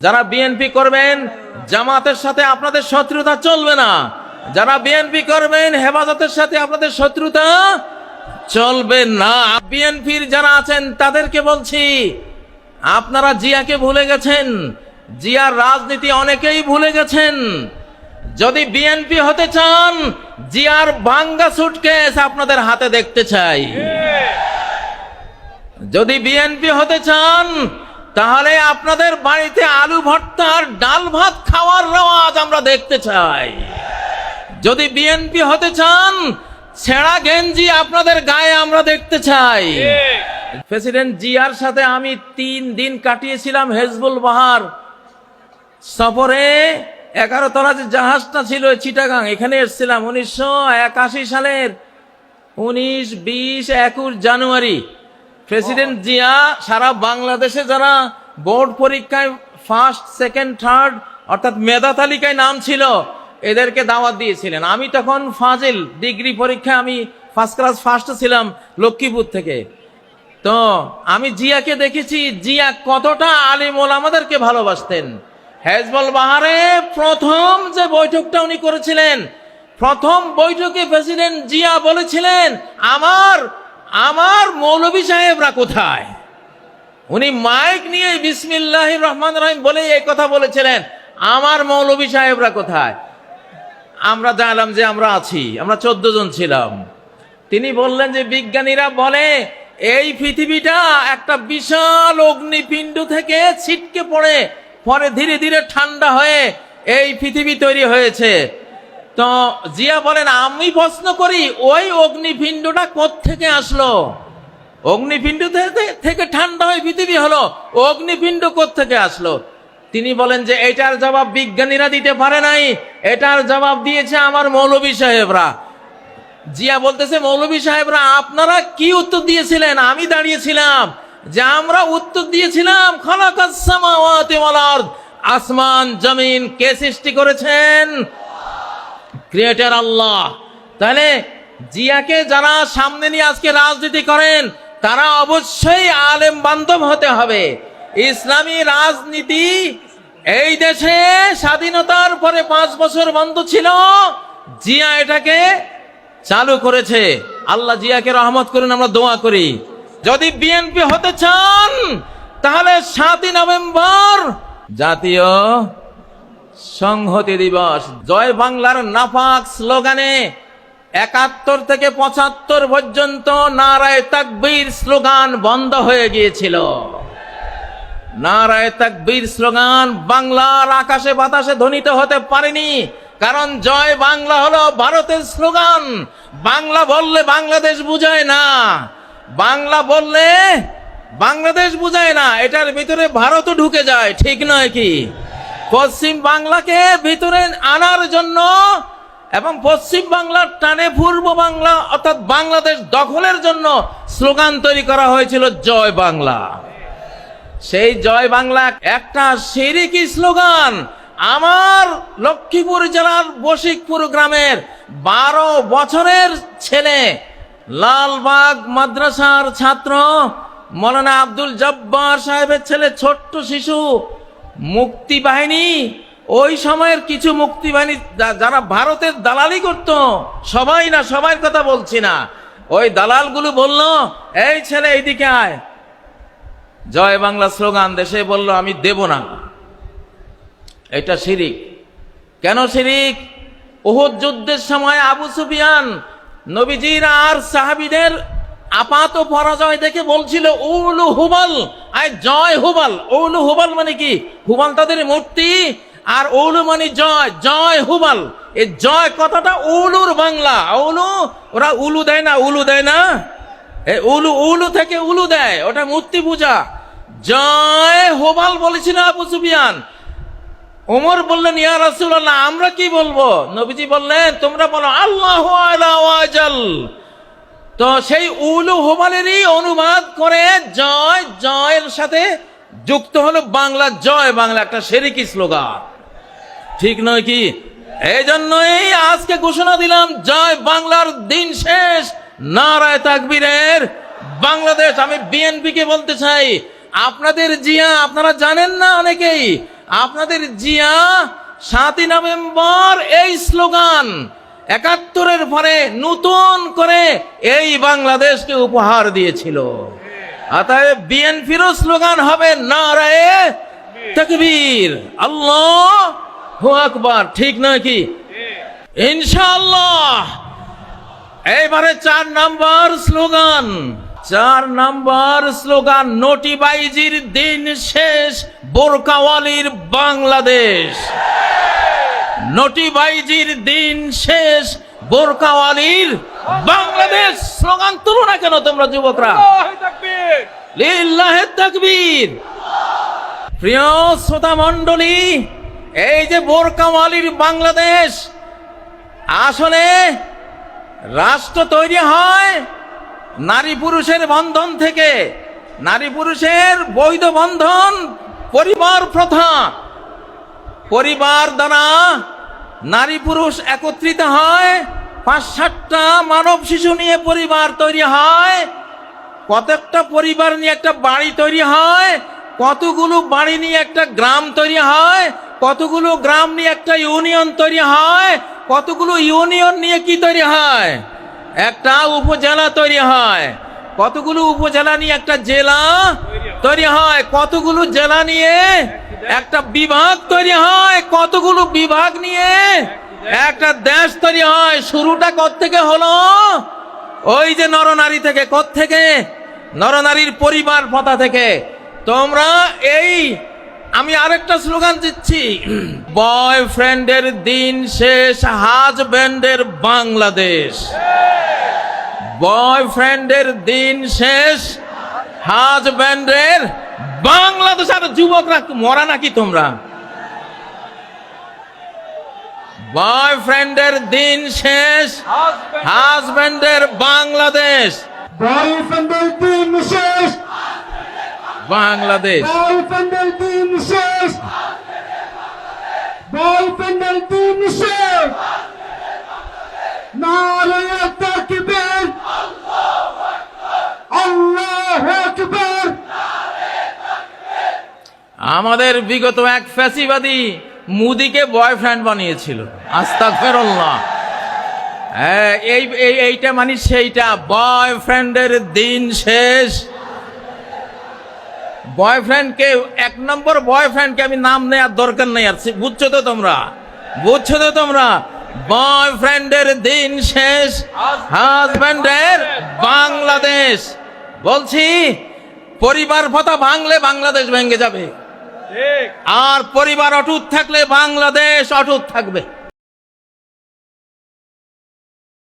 যারা বিএনপি করবেন জামাতের সাথে আপনাদের শত্রুতা চলবে না। যারা বিএনপি করবেন হেফাজতের সাথে আপনাদের শত্রুতা চলবে না। বিএনপির যারা আছেন তাদেরকে বলছি আপনারা জিয়াকে ভুলে গেছেন। জিয়ার রাজনীতি অনেকেই ভুলে গেছেন। যদি বিএনপি হতে চান জিয়ার ভাঙ্গা সুটকেস আপনাদের হাতে দেখতে চাই। যদি বিএনপি হতে চান তাহলে আপনাদের বাড়িতে আলু ভর্তা আর ডাল ভাত খাওয়ার রেওয়াজ আমরা দেখতে চাই। যদি বিএনপি হতে চান, ছেঁড়া গেঞ্জি আপনাদের গায়ে আমরা দেখতে চাই। প্রেসিডেন্ট জিয়ার সাথে আমি তিন দিন কাটিয়েছিলাম হেজবুল বাহার। সফরে এগারো তলা যে জাহাজটা ছিল চিটাগাং, এখানে এসেছিলাম। উনিশশো একাশি সালের উনিশ, বিশ, একুশ জানুয়ারি। প্রেসিডেন্ট জিয়া সারা বাংলাদেশে যারা বোর্ড পরীক্ষায় ফার্স্ট সেকেন্ড থার্ড অর্থাৎ মেধা তালিকায় নাম ছিল, এদেরকে দাওয়াত দিয়েছিলেন। আমি তখন ফাজিল ডিগ্রি পরীক্ষায় আমি ফার্স্ট ক্লাস ফার্স্ট ছিলাম লক্ষ্মীপুর থেকে। তো আমি জিয়াকে দেখেছি, জিয়া কতটা আলিম আমাদেরকে ভালোবাসতেন। হেজবল বাহারে প্রথম যে বৈঠকটা উনি করেছিলেন, প্রথম বৈঠকে প্রেসিডেন্ট জিয়া বলেছিলেন, আমার আমার মৌলভী সাহেবরা কোথায়? উনি মাইক নিয়ে বিসমিল্লাহ রহমান রহিম বলে এই কথা বলেছিলেন। আমার মৌলভী সাহেবরা কোথায়? আমরা জানলাম যে আমরা আছি, আমরা চোদ্দ জন ছিলাম। তিনি বললেন যে বিজ্ঞানীরা বলে, এই পৃথিবীটা একটা বিশাল অগ্নিপিণ্ড থেকে ছিটকে পড়ে, পরে ধীরে ধীরে ঠান্ডা হয়ে এই পৃথিবী তৈরি হয়েছে। তো জিয়া বলেন, আমি প্রশ্ন করি, ওই অগ্নিপিণ্ডটা থেকে আসলো? অগ্নিপিণ্ড থেকে- ঠান্ডা হয়ে পৃথিবী হলো, অগ্নিপিণ্ড থেকে আসলো? তিনি বলেন যে, এটার জবাব বিজ্ঞানীরা দিতে পারে নাই, এটার জবাব দিয়েছে আমার মৌলভী সাহেবরা। জিয়া বলতেছে মৌলভী সাহেবরা, আপনারা কি উত্তর দিয়েছিলেন? আমি দাঁড়িয়েছিলাম যে, আমরা উত্তর দিয়েছিলাম, খালাকাস আসমান, জমিন, কে সৃষ্টি করেছেন? ক্রিয়েটার আল্লাহ। তাহলে জিয়াকে যারা সামনে নিয়ে আজকে রাজনীতি করেন, তারা অবশ্যই আলেম বান্ধব হতে হবে। ইসলামী রাজনীতি এই দেশে স্বাধীনতার পরে পাঁচ বছর বন্ধ ছিল, জিয়া এটাকে চালু করেছে। আল্লাহ জিয়াকে রহমত করুন, আমরা দোয়া করি। যদি বিএনপি হতে চান, তাহলে সাতই নভেম্বর জাতীয় সংহতি দিবস। জয় বাংলার নাফাক স্লোগানে একাত্তর থেকে পঁচাত্তর পর্যন্ত নারায় তাকবীর স্লোগান বন্ধ হয়ে গিয়েছিল। নারায় তাকবীর স্লোগান বাংলার আকাশে বাতাসে ধ্বনিত হতে পারেনি, কারণ জয় বাংলা হলো ভারতের স্লোগান। বাংলা বললে বাংলাদেশ বুঝায় না। বাংলা বললে বাংলাদেশ বুঝায় না, এটার ভিতরে ভারতও ঢুকে যায়, ঠিক নয় কি? পশ্চিম বাংলাকে ভিতরে আনার জন্য এবং পশ্চিম বাংলার টানে পূর্ব বাংলা অর্থাৎ বাংলাদেশ দখলের জন্য স্লোগান তৈরি করা হয়েছিল, জয় বাংলা। সেই জয় বাংলা একটা সিরিকি স্লোগান আমার লক্ষ্মীপুর জেলার বশিকপুর গ্রামের বারো বছরের ছেলে লালবাগ মাদ্রাসার ছাত্র মৌলানা আব্দুল জব্বার সাহেবের ছেলে ছোট্ট শিশু মুক্তি বাহিনী, ওই সময়ের কিছু মুক্তি বাহিনী যারা ভারতের দালালি করত, সবাই না সবার কথা বলছি না। ওই দালালগুলো বলল, এই ছেলে, এইদিকে আয়। জয় বাংলা স্লোগান দেশে বলল, আমি দেব না। এটা শিরিক। কেন শিরিক? ওহুদ যুদ্ধের সময় আবু সুফিয়ান নবীজির আর সাহাবিদের আপাত পরাজয় দেখে বলছিল উলু হুবল আয় জয় হুবাল উলু হুবাল মানে কি? হুবাল তাদের মূর্তি, আর উলু মানে জয় জয় হুবাল। এই জয় কথাটা উলুর বাংলা। উলু ওরা উলু দেয় না, উলু দেয় না? উলু উলু থেকে উলু দেয়, ওটা মূর্তি পূজা। জয় হোবাল বলেছিল আবু সুফিয়ান। ওমর বললেন, ইয়া রাসূলুল্লাহ, আমরা কি বলব? নবীজি বললেন, তোমরা বলো, আল্লাহ আলা ওয়াজাল। তো সেই উলু হোবালেরই অনুবাদ করে জয়, জয়ের সাথে যুক্ত হলো বাংলা, জয় বাংলা, একটা সেরিকি স্লোগান। ঠিক নয় কি? এই জন্যই আজকে ঘোষণা দিলাম, জয় বাংলার দিন শেষ। নারায় তাকবীরের বাংলাদেশ। আমি বিএনপি কে বলতে চাই, আপনাদের জিয়া, আপনারা জানেন না অনেকেই, আপনাদের জিয়া সাতই নভেম্বর এই স্লোগান একাত্তরের পরে নতুন করে এই বাংলাদেশকে উপহার দিয়েছিল। স্লোগান হবে নারায়ে তকবীর। আল্লাহ হু আকবার, ঠিক নয় কি? ইনশাআল্লাহ। এইবারে চার নাম্বার স্লোগান। চার নাম্বার স্লোগান, নোটিবাইজির দিন শেষ, বোরকাওয়ালির বাংলাদেশ। নোটিবাইজির দিন শেষ বোরকাওয়ালির বাংলাদেশ। স্লোগান তুলো না কেন তোমরা যুবকরা? লিল্লাহে তাকবীর। প্রিয় শ্রোতা মণ্ডলী এই যে বোরকাওয়ালির বাংলাদেশ আসলে রাষ্ট্র তৈরি হয় নারী পুরুষের বন্ধন থেকে। নারী পুরুষের বৈধ বন্ধন পরিবার প্রথা। পরিবার দ্বারা নারী পুরুষ একত্রিত হয় পাঁচ সাতটা মানব শিশু নিয়ে পরিবার তৈরি হয়, কতকটা পরিবার নিয়ে একটা বাড়ি তৈরি হয়, কতগুলো বাড়ি নিয়ে একটা গ্রাম তৈরি হয়, কতগুলো গ্রাম নিয়ে একটা ইউনিয়ন তৈরি হয়, কতগুলো ইউনিয়ন নিয়ে কি তৈরি হয়? একটা উপজেলা তৈরি হয়, কতগুলো উপজেলা নিয়ে একটা জেলা তৈরি হয়, কতগুলো জেলা নিয়ে একটা বিভাগ তৈরি হয়, কতগুলো বিভাগ নিয়ে? একটা দেশ তৈরি হয়, শুরুটা থেকে হলো? ওই যে নরনারী থেকে থেকে নরনারীর পরিবার পথা থেকে। তোমরা এই, আমি আরেকটা স্লোগান দিচ্ছি। বয়ফ্রেন্ডের দিন শেষ হাজব্যান্ডের বাংলাদেশ। বয়ফ্রেন্ডের দিন শেষ হাজব্যান্ডের বাংলাদেশ আর যুবকরা মরা নাকি তোমরা? বয়ফ্রেন্ডের দিন শেষ হাজবেন্ডের বাংলাদেশ। বয়ফ্রেন্ডের দিন শেষ বাংলাদেশ। বয়ফ্রেন্ডের দিন শেষ বয়ফ্রেন্ডের দিন শেষ তাকবীর আল্লাহু আকবার আমাদের বিগত এক ফ্যাসিবাদী মুদিকে বয়ফ্রেন্ড বানিয়েছিল। আস্তাক ফেরল্লাহ হ্যাঁ এই- এইটা মানে সেইটা। বয়ফ্রেন্ডের দিন শেষ। বয়ফ্রেন্ডকে, এক নম্বর বয়ফ্রেন্ডকে আমি নাম নেওয়ার দরকার নেই আর বুঝছ তো তোমরা? বুঝছ তো তোমরা? বয়ফ্রেন্ডের দিন শেষ। হাজব্যান্ডের বাংলাদেশ। বলছি, পরিবার ভাতা ভাঙলে বাংলাদেশ ভেঙে যাবে। আর পরিবার অটুট থাকলে বাংলাদেশ অটুট থাকবে।